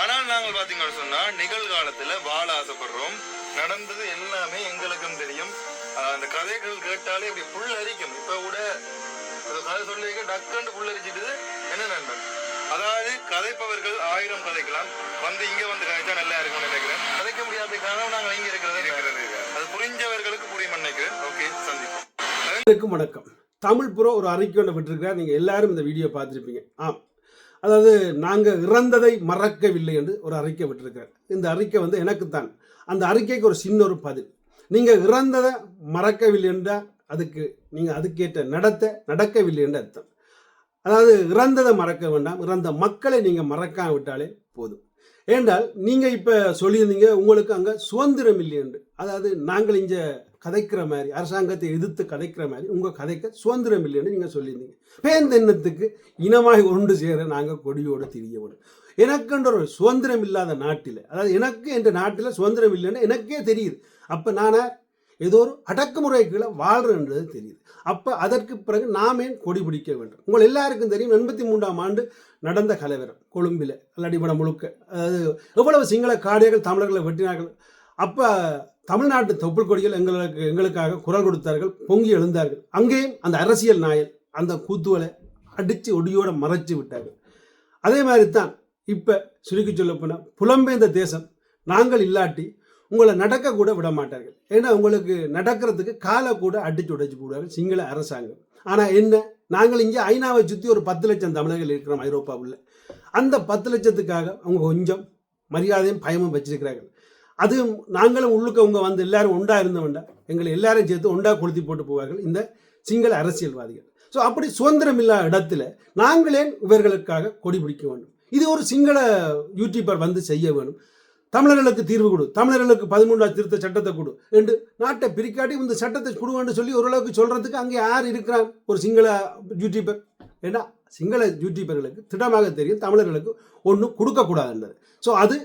ஆனால் நாங்கள் பாத்தீங்கன்னு சொன்னா நிகழ்காலத்துல வாழ ஆசைப்படுறோம். நடந்தது எல்லாமே எங்களுக்கும் தெரியும். ஆஹ் அந்த கதைகள் கேட்டாலே இப்படி புல் அரிக்கும் இப்ப கூட கதை சொல்லி டக்குன்னு புல் அரிச்சிட்டு என்ன நண்பன்? அதாவது கதைப்பவர்கள் ஆயிரம் கதைக்கலாம். வந்து இங்க வந்து கதைச்சா நல்லா இருக்கும்னு நினைக்கிறேன். கதைக்க முடியாத காரணம் நாங்கள் இங்க இருக்கிறது. இருக்கிறது அது புரிஞ்சவர்களுக்கு புரியும் நினைக்கிறேன் ஓகே சந்திப்போம். அனைவருக்கும் வணக்கம். தமிழ் புறோ ஒரு அறிக்கை ஒன்று விட்டுருக்கிறார். நீங்கள் எல்லாரும் இந்த வீடியோ பார்த்துருப்பீங்க. ஆம். அதாவது நாங்கள் இறந்ததை மறக்கவில்லை என்று ஒரு அறிக்கை விட்டிருக்கிறேன் இந்த அறிக்கை வந்து எனக்குத்தான். அந்த அறிக்கைக்கு ஒரு சின்ன ஒரு பதில். நீங்கள் இறந்ததை மறக்கவில்லை என்றால் அதுக்கு நீங்கள் அதுக்கேற்ற நடத்த நடக்கவில்லை என்று அர்த்தம். அதாவது இறந்ததை மறக்க வேண்டாம். இறந்த மக்களை நீங்கள் மறக்காம விட்டாலே போதும். ஏண்டால் நீங்கள் இப்போ சொல்லியிருந்தீங்க உங்களுக்கு அங்கே சுதந்திரம் இல்லை என்று. அதாவது நாங்கள் இங்கே கதைக்கிற மாதிரி அரசாங்கத்தை எதிர்த்து கதைக்கிற மாதிரி உங்கள் கதைக்க சுதந்திரம் இல்லைன்னு நீங்கள் சொல்லியிருந்தீங்க. பேந்தென்னத்துக்கு இனமாக ஒன்று சேர நாங்கள் கொடியோடு திரிய வேணும் எனக்குன்ற ஒரு சுதந்திரம் இல்லாத நாட்டில் அதாவது எனக்கு என்ற நாட்டில் சுதந்திரம் இல்லைன்னு எனக்கே தெரியுது. அப்போ நானே ஏதோ ஒரு அடக்குமுறை கீழே வாழ்றேன்றது தெரியுது. அப்போ அதற்கு பிறகு நாமே கொடி பிடிக்க வேண்டும். உங்கள் எல்லாருக்கும் தெரியும் எண்பத்தி மூன்றாம் ஆண்டு நடந்த கலவரம் கொழும்பில் அடிபடம் முழுக்க. அதாவது எவ்வளவு சிங்கள காடியர்கள் தமிழர்களை வெட்டினார்கள். அப்போ தமிழ்நாட்டு தொப்புள் கொடிகள் எங்களுக்கு எங்களுக்காக குரல் கொடுத்தார்கள் பொங்கி எழுந்தார்கள். அங்கேயும் அந்த அரசியல் நாயல் அந்த கூத்துவலை அடித்து ஒடியோட மறைச்சு விட்டார்கள். அதே மாதிரி தான் இப்போ சுருக்கி சொல்ல போனால் புலம்பெயர்ந்த தேசம் நாங்கள் இல்லாட்டி உங்களை நடக்க கூட விட மாட்டார்கள். ஏன்னா உங்களுக்கு நடக்கிறதுக்கு காலை கூட அடிச்சு உடைச்சு போடுவார்கள் சிங்கள அரசாங்கம். ஆனால் என்ன நாங்கள் இங்கே ஐநாவை சுற்றி ஒரு பத்து லட்சம் தமிழர்கள் இருக்கிறோம் ஐரோப்பாவில். அந்த பத்து லட்சத்துக்காக அவங்க கொஞ்சம் மரியாதையும் பயமும் வச்சிருக்கிறார்கள். அது நாங்களும் உள்ளுக்கு அவங்க வந்து எல்லாரும் ஒண்டா இருந்தவன்டா எங்களை எல்லாரும் சேர்த்து ஒண்டா கொளுத்தி போட்டு போவார்கள் இந்த சிங்கள அரசியல்வாதிகள். ஸோ அப்படி சுதந்திரம் இல்லாத இடத்துல நாங்களே இவர்களுக்காக கொடி பிடிக்க வேண்டும். இது ஒரு சிங்கள யூடியூபர் வந்து செய்ய வேணும். தமிழர்களுக்கு தீர்வு கொடு. தமிழர்களுக்கு பதிமூன்றாம் திருத்த சட்டத்தை கொடு என்று நாட்டை பிரிக்காட்டி இந்த சட்டத்தை கொடுவான்னு சொல்லி ஓரளவுக்கு சொல்கிறதுக்கு அங்கே யார் இருக்கிறான்? ஒரு சிங்கள யூடியூபர் ஏன்னா சிங்கள யூடியூபர்களுக்கு திடமாக தெரியும் தமிழர்களுக்கு ஒன்றும் கொடுக்கக்கூடாதுன்றது. ஸோ அது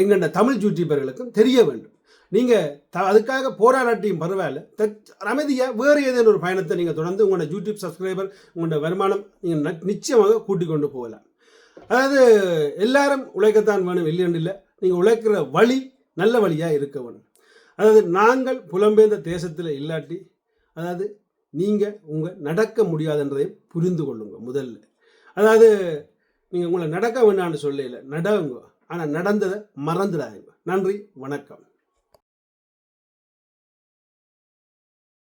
எங்கண்ட தமிழ் யூடியூபர்களுக்கும் தெரிய வேண்டும். நீங்கள் த அதுக்காக போராடாட்டியும் பரவாயில்ல. தச் அமைதியாக வேறு ஏதேனும் ஒரு பயணத்தை நீங்கள் தொடர்ந்து உங்களோட யூடியூப் சப்ஸ்கிரைபர் உங்களோட வருமானம் நீங்கள் நிச்சயமாக கூட்டிக் கொண்டு போகலாம். அதாவது எல்லாரும் உழைக்கத்தான் வேணும் இல்லைன்னு இல்லை. நீங்கள் உழைக்கிற வழி நல்ல வழியாக இருக்க வேணும். அதாவது நாங்கள் புலம்பெயர்ந்த தேசத்தில் இல்லாட்டி அதாவது நீங்கள் உங்கள் நடக்க முடியாதுன்றதையும் புரிந்து கொள்ளுங்க முதல்ல. அதாவது நீங்கள் உங்களை நடக்க வேண்டாம்னு சொல்லல நடவுங்க ஆனால் நடந்ததை மறந்துடாதீங்க. நன்றி வணக்கம்.